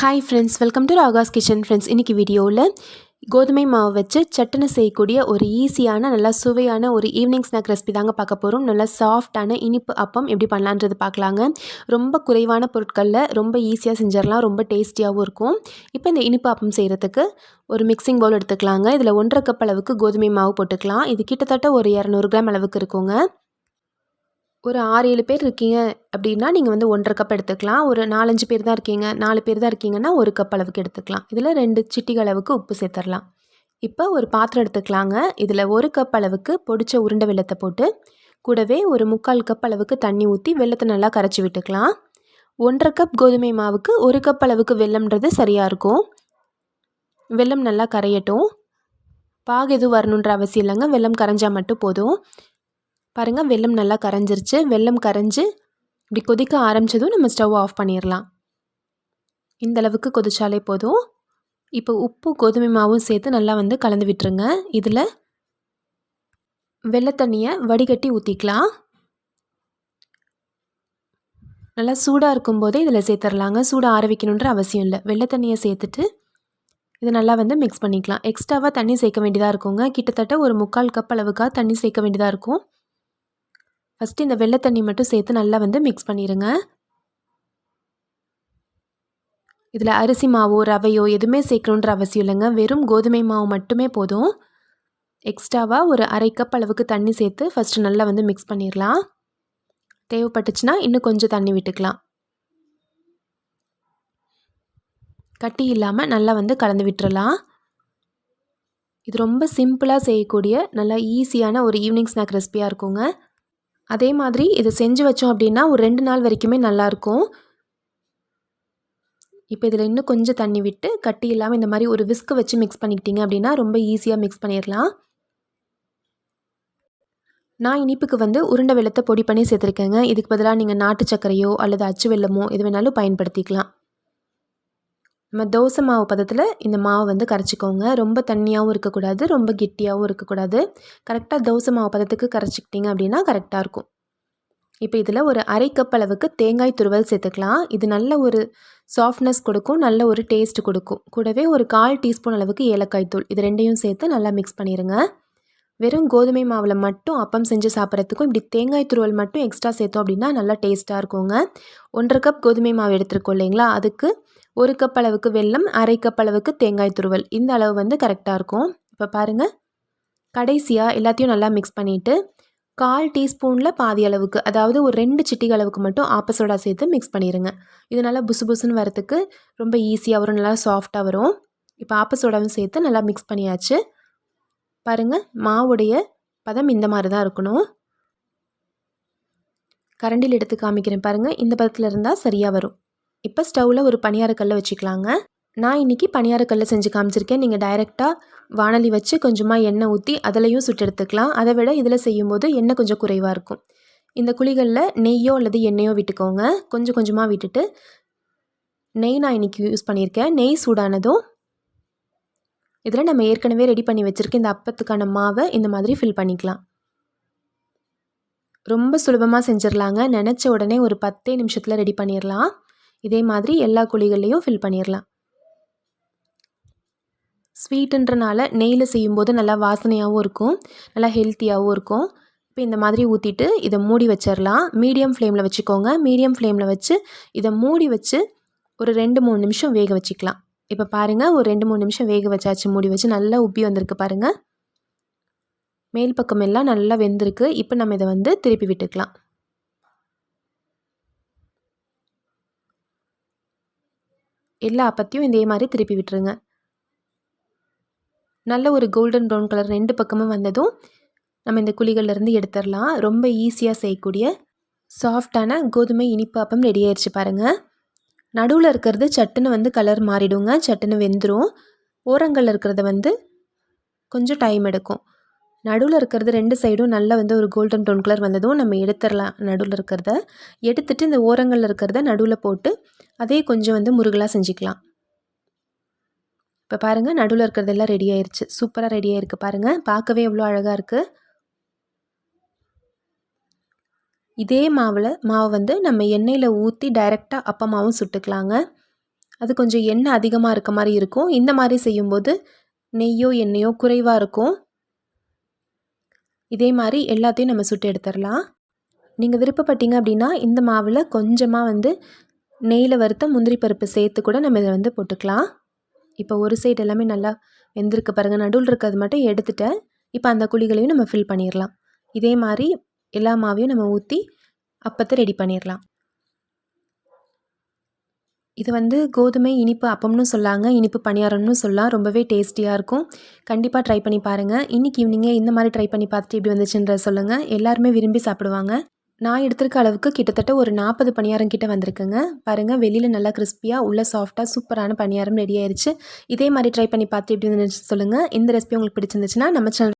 Hi friends welcome to Raaga's kitchen friends இன்றைக்கி வீடியோவில் கோதுமை மாவு வச்சு சட்டுன்னு செய்யக்கூடிய ஒரு ஈஸியான நல்லா சுவையான ஒரு ஈவினிங் ஸ்நாக் ரெசிபி தாங்க பார்க்க போகிறோம் நல்லா சாஃப்டான இனிப்பு அப்பம் எப்படி பண்ணலான்றது பார்க்கலாங்க. ரொம்ப குறைவான பொருட்களில் ரொம்ப ஈஸியாக செஞ்சிடலாம் ரொம்ப டேஸ்டியாகவும் இருக்கும். இப்போ இந்த இனிப்பு அப்பம் செய்கிறதுக்கு ஒரு மிக்சிங் பவுல் எடுத்துக்கலாங்க. இதில் ஒன்றரை கப் அளவுக்கு கோதுமை மாவு போட்டுக்கலாம். இது கிட்டத்தட்ட ஒரு இரநூறு கிராம் அளவுக்கு இருக்குங்க. ஒரு ஆறு ஏழு பேர் இருக்கீங்க அப்படின்னா நீங்கள் வந்து ஒன்றரை கப் எடுத்துக்கலாம். ஒரு நாலஞ்சு பேர் தான் இருக்கீங்க நாலு பேர் தான் இருக்கீங்கன்னா ஒரு கப் அளவுக்கு எடுத்துக்கலாம். இதில் ரெண்டு சிட்டிகள் அளவுக்கு உப்பு சேர்த்துடலாம். இப்போ ஒரு பாத்திரம் எடுத்துக்கலாங்க. இதில் ஒரு கப் அளவுக்கு பொடிச்ச உருண்டை வெள்ளத்தை போட்டு கூடவே ஒரு முக்கால் கப் அளவுக்கு தண்ணி ஊற்றி வெள்ளத்தை நல்லா கரைச்சி விட்டுக்கலாம். ஒன்றரை கப் கோதுமை மாவுக்கு ஒரு கப் அளவுக்கு வெள்ளம்ன்றது சரியாக இருக்கும். வெள்ளம் நல்லா கரையட்டும். பாகு எதுவும் வரணுன்ற அவசியம் இல்லைங்க. வெள்ளம் கரைஞ்சால் மட்டும் போதும். பாருங்கள் வெள்ளம் நல்லா கரைஞ்சிருச்சு. வெல்லம் கரைஞ்சி இப்படி கொதிக்க ஆரம்பித்ததும் நம்ம ஸ்டவ் ஆஃப் பண்ணிடலாம் இந்தளவுக்கு கொதிச்சாலே போதும். இப்போ உப்பு கோதுமை மாவும் சேர்த்து நல்லா வந்து கலந்து விட்டுருங்க. இதில் வெள்ளத்தண்ணியை வடிகட்டி ஊற்றிக்கலாம் நல்லா சூடாக இருக்கும்போதே இதில் சேர்த்துடலாங்க சூடாக ஆற வைக்கணுன்ற அவசியம் இல்லை. வெள்ளத்தண்ணியை சேர்த்துட்டு இதை நல்லா வந்து மிக்ஸ் பண்ணிக்கலாம். எக்ஸ்ட்ராவாக தண்ணி சேர்க்க வேண்டியதாக இருக்குங்க. கிட்டத்தட்ட ஒரு முக்கால் கப் அளவுக்காக தண்ணி சேர்க்க வேண்டியதாக இருக்கும். ஃபஸ்ட்டு இந்த வெள்ளை தண்ணி மட்டும் சேர்த்து நல்லா வந்து மிக்ஸ் பண்ணிடுங்க இதில் அரிசி மாவோ ரவையோ எதுவுமே சேர்க்கணுன்ற அவசியம் இல்லைங்க. வெறும் கோதுமை மாவு மட்டுமே போதும். எக்ஸ்ட்ராவாக ஒரு அரை கப் அளவுக்கு தண்ணி சேர்த்து ஃபஸ்ட்டு நல்லா வந்து மிக்ஸ் பண்ணிடலாம் தேவைப்பட்டுச்சுன்னா இன்னும் கொஞ்சம் தண்ணி விட்டுக்கலாம். கட்டி இல்லாமல் நல்லா வந்து கலந்து விட்டுறலாம். இது ரொம்ப சிம்பிளாக செய்யக்கூடிய நல்லா ஈஸியான ஒரு ஈவினிங் ஸ்நாக் ரெசிபியாக இருக்குங்க. அதே மாதிரி இதை செஞ்சு வச்சோம் அப்படின்னா ஒரு ரெண்டு நாள் வரைக்குமே நல்லாயிருக்கும். இப்போ இதில் இன்னும் கொஞ்சம் தண்ணி விட்டு கட்டி இல்லாமல் இந்த மாதிரி ஒரு விஸ்க்கு வச்சு மிக்ஸ் பண்ணிக்கிட்டீங்க அப்படின்னா ரொம்ப ஈஸியாக மிக்ஸ் பண்ணிடலாம். நான் இனிப்புக்கு வந்து உருண்டை வெள்ளத்தை பொடி பண்ணி சேர்த்துருக்கேங்க. இதுக்கு பதிலாக நீங்கள் நாட்டு சர்க்கரையோ அல்லது அச்சு வெள்ளமோ எது வேணாலும் பயன்படுத்திக்கலாம். நம்ம தோசை மாவு பதத்தில் இந்த மாவை வந்து கரைச்சிக்கோங்க. ரொம்ப தண்ணியாகவும் இருக்கக்கூடாது ரொம்ப கெட்டியாகவும் இருக்கக்கூடாது. கரெக்டாக தோசை மாவு பதத்துக்கு கரைச்சிக்கிட்டிங்க அப்படின்னா கரெக்டாக இருக்கும். இப்போ இதில் ஒரு அரை கப் அளவுக்கு தேங்காய் துருவல் சேர்த்துக்கலாம். இது நல்ல ஒரு சாஃப்ட்னஸ் கொடுக்கும் நல்ல ஒரு டேஸ்ட் கொடுக்கும். கூடவே ஒரு கால் டீஸ்பூன் அளவுக்கு ஏலக்காய் தூள். இது ரெண்டையும் சேர்த்து நல்லா மிக்ஸ் பண்ணிடுங்க வெறும் கோதுமை மாவில் மட்டும் அப்பம் செஞ்சு சாப்பிட்றதுக்கும் இப்படி தேங்காய் துருவல் மட்டும் எக்ஸ்ட்ரா சேர்த்தோம் அப்படின்னா நல்லா டேஸ்ட்டாக இருக்குங்க. ஒன்றரை கப் கோதுமை மாவு எடுத்துருக்கோம் இல்லைங்களா? அதுக்கு ஒரு கப் அளவுக்கு வெல்லம் அரை கப் அளவுக்கு தேங்காய் துருவல். இந்த அளவு வந்து கரெக்டாக இருக்கும். இப்போ பாருங்கள் கடைசியாக எல்லாத்தையும் நல்லா மிக்ஸ் பண்ணிவிட்டு கால் டீஸ்பூனில் பாதி அளவுக்கு அதாவது ஒரு ரெண்டு சிட்டிகள் அளவுக்கு மட்டும் ஆப்பசோடா சேர்த்து மிக்ஸ் பண்ணிடுங்க இது நல்லா புசு புசுன்னு வரத்துக்கு ரொம்ப ஈஸியாக வரும் நல்லா சாஃப்டாக வரும். இப்போ ஆப்பசோடாவும் சேர்த்து நல்லா மிக்ஸ் பண்ணியாச்சு. பாருங்கள் மாவுடைய பதம் இந்த மாதிரி தான் இருக்கணும். கரண்டியில் எடுத்து காமிக்கிறேன் பாருங்கள் இந்த பதத்தில் இருந்தால் சரியாக வரும். இப்போ ஸ்டவ்வில் ஒரு பணியாரக்கல்லை வச்சுக்கலாங்க. நான் இன்றைக்கி பணியாரக்கல்லை செஞ்சு காமிச்சிருக்கேன். நீங்கள் டைரெக்டாக வானலி வச்சு கொஞ்சமாக எண்ணெய் ஊற்றி அதிலையும் சுட்டு எடுத்துக்கலாம். அதை விட இதில் செய்யும்போது எண்ணெய் கொஞ்சம் குறைவாக இருக்கும். இந்த குழிகளில் நெய்யோ அல்லது எண்ணெயோ விட்டுக்கோங்க. கொஞ்சம் கொஞ்சமாக விட்டுட்டு நெய் நான் இன்றைக்கி யூஸ் பண்ணியிருக்கேன். நெய் சூடானதும் இதில் நம்ம ஏற்கனவே ரெடி பண்ணி வச்சுருக்க இந்த அப்பத்துக்கான மாவை இந்த மாதிரி ஃபில் பண்ணிக்கலாம். ரொம்ப சுலபமாக செஞ்சிடலாங்க நினச்ச உடனே ஒரு பத்தே நிமிஷத்தில் ரெடி பண்ணிடலாம் இதே மாதிரி எல்லா குழிகள்லேயும் ஃபில் பண்ணிடலாம் ஸ்வீட்டுன்றனால நெய்யில் செய்யும்போது நல்லா வாசனையாகவும் இருக்கும். நல்லா ஹெல்த்தியாகவும் இருக்கும். இப்போ இந்த மாதிரி ஊற்றிட்டு இதை மூடி வச்சிடலாம் மீடியம் ஃப்ளேமில் வச்சுக்கோங்க. மீடியம் ஃப்ளேமில் வச்சு இதை மூடி வச்சு ஒரு ரெண்டு மூணு நிமிஷம் வேக வச்சுக்கலாம். இப்போ பாருங்கள் ஒரு ரெண்டு மூணு நிமிஷம் வேக வச்சாச்சு மூடி வச்சு நல்லா உப்பி வந்திருக்கு பாருங்கள் மேல் பக்கம் எல்லாம் நல்லா வெந்திருக்கு. இப்போ நம்ம இதை வந்து திருப்பி விட்டுக்கலாம். எல்லா அப்பத்தையும் இதே மாதிரி திருப்பி விட்டுருங்க. நல்ல ஒரு கோல்டன் ப்ரௌன் கலர் ரெண்டு பக்கமும் வந்ததும் நம்ம இந்த குழிகள்லேருந்து எடுத்துடலாம். ரொம்ப ஈஸியாக செய்யக்கூடிய சாஃப்டான கோதுமை இனிப்பு அப்பம் ரெடி ஆயிடுச்சு பாருங்கள் நடுவில் இருக்கிறது சட்டுன்னு வந்து கலர் மாறிடுங்க சட்டுன்னு வெந்துடும் ஓரங்களில் இருக்கிறத வந்து கொஞ்சம் டைம் எடுக்கும். நடுவில் இருக்கிறது ரெண்டு சைடும் நல்லா வந்து ஒரு கோல்டன் டோன் கலர் வந்ததும் நம்ம எடுத்துடலாம் நடுவில் இருக்கிறத. எடுத்துட்டு இந்த ஓரங்களில் இருக்கிறத நடுவில் போட்டு அதே கொஞ்சம் வந்து முருகலாக செஞ்சுக்கலாம். இப்போ பாருங்கள் நடுவில் இருக்கிறதெல்லாம் ரெடி ஆயிடுச்சு சூப்பராக ரெடி ஆயிருக்கு பாருங்கள் பார்க்கவே எவ்வளோ அழகாக இருக்குது இதே மாவில் மாவை வந்து நம்ம எண்ணெயில் ஊற்றி டைரெக்டாக அப்பமாவும் சுட்டுக்கலாங்க. அது கொஞ்சம் எண்ணெய் அதிகமாக இருக்க மாதிரி இருக்கும். இந்த மாதிரி செய்யும்போது நெய்யோ எண்ணெயோ குறைவாக இருக்கும். இதே மாதிரி எல்லாத்தையும் நம்ம சுட்டு எடுத்துடலாம். நீங்கள் விருப்பப்பட்டீங்க அப்படின்னா இந்த மாவில் கொஞ்சமாக வந்து நெய்யில் வறுத்த முந்திரி பருப்பு சேர்த்து கூட நம்ம இதை வந்து போட்டுக்கலாம். இப்போ ஒரு சைடு எல்லாமே நல்லா வெந்திருக்கு பாருங்கள் நடுவில் இருக்கிறது மட்டும் எடுத்துட்டேன். இப்போ அந்த குழிகளையும் நம்ம ஃபில் பண்ணிடலாம். இதே மாதிரி எல்லா மாவையும் நம்ம ஊற்றி அப்பத்தை ரெடி பண்ணிடலாம் இது வந்து கோதுமை இனிப்பு அப்பம்னு சொல்லாங்க. இனிப்பு பணியாரம்னு சொல்லலாம். ரொம்பவே டேஸ்டியாக இருக்கும். கண்டிப்பாக ட்ரை பண்ணி பாருங்கள் இன்றைக்கி ஈவினிங்கே இந்த மாதிரி ட்ரை பண்ணி பார்த்துட்டு எப்படி வந்துச்சுன்ற சொல்லுங்கள் எல்லாருமே விரும்பி சாப்பிடுவாங்க. நான் எடுத்திருக்க அளவுக்கு கிட்டத்தட்ட ஒரு நாற்பது பணியாரம் கிட்ட வந்திருக்குங்க. பாருங்கள் வெளியில் நல்லா கிறிஸ்பியாக உள்ள சாஃப்டாக சூப்பரான பணியாரம் ரெடி ஆயிடுச்சு இதே மாதிரி ட்ரை பண்ணி பார்த்து எப்படி இருந்துச்சு சொல்லுங்கள் இந்த ரெசிபி உங்களுக்கு பிடிச்சிருந்துச்சுன்னா நம்ம சேனல்